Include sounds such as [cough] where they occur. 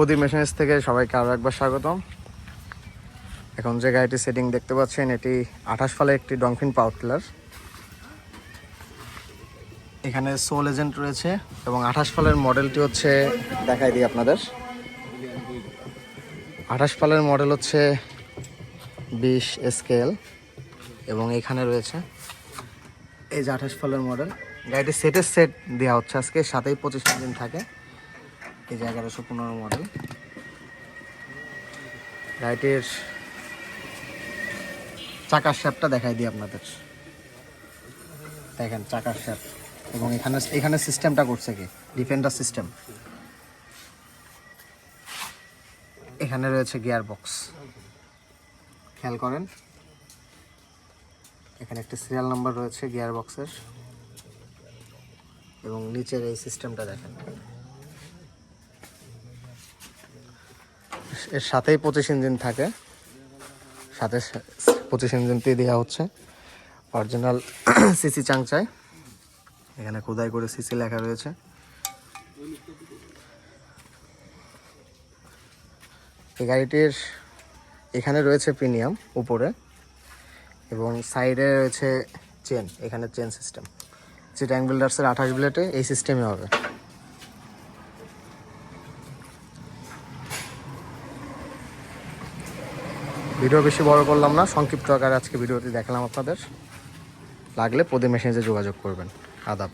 প্রদীপ machines থেকে সবাইকে আরও একবার স্বাগতম। এখন যে গাড়িটি সেটিং দেখতে পাচ্ছেন, এটি আঠাশ ফালে একটি ডংফিন পাওয়ার টিলার এখানে সোল এজেন্ট রয়েছে এবং আঠাশ ফালের মডেলটি হচ্ছে, দেখাই দিই আপনাদের। আঠাশ ফালের মডেল হচ্ছে বিশ স্কেল এবং এখানে রয়েছে এই যে আঠাশ ফালের মডেল। গাড়িটি সেটের সেট দেওয়া হচ্ছে আজকে সাথেই পঁচিশ দিন থাকে। এই যে এগারোশো পনেরো মডেল। গাড়িটির চাকার শ্যাপটা দেখাই দিই আপনাদের। দেখেন চাকার শ্যাপ এবং এখানে এখানে সিস্টেমটা করছে কি? ডিফেন্ডার সিস্টেম এখানে রয়েছে গিয়ার বক্স খেয়াল করেন। এখানে একটি সিরিয়াল নাম্বার রয়েছে গিয়ার বক্সের এবং নিচের এই সিস্টেমটা দেখেন। এর সাথেই পঁচিশ ইঞ্জিন থাকে। সাথে পঁচিশ ইঞ্জিনটি দেওয়া হচ্ছে। অরিজিনাল [clears throat] সিসি চাংচায় এখানে খোদাই করে সিসি লেখা রয়েছে। এই গাড়িটির এখানে রয়েছে প্রিমিয়াম উপরে এবং সাইডে রয়েছে চেন, এখানে চেন সিস্টেম। যে ট্যাঙ্ক বিল্ডার্সের আঠাশ ব্লেটে এই সিস্টেমই হবে। ভিডিও বেশি বড় করলাম না, সংক্ষিপ্ত আকারে আজকে ভিডিওটি দেখালাম আপনাদের। লাগলে প্রদীপ মেশিনে যোগাযোগ করবেন। আদাব।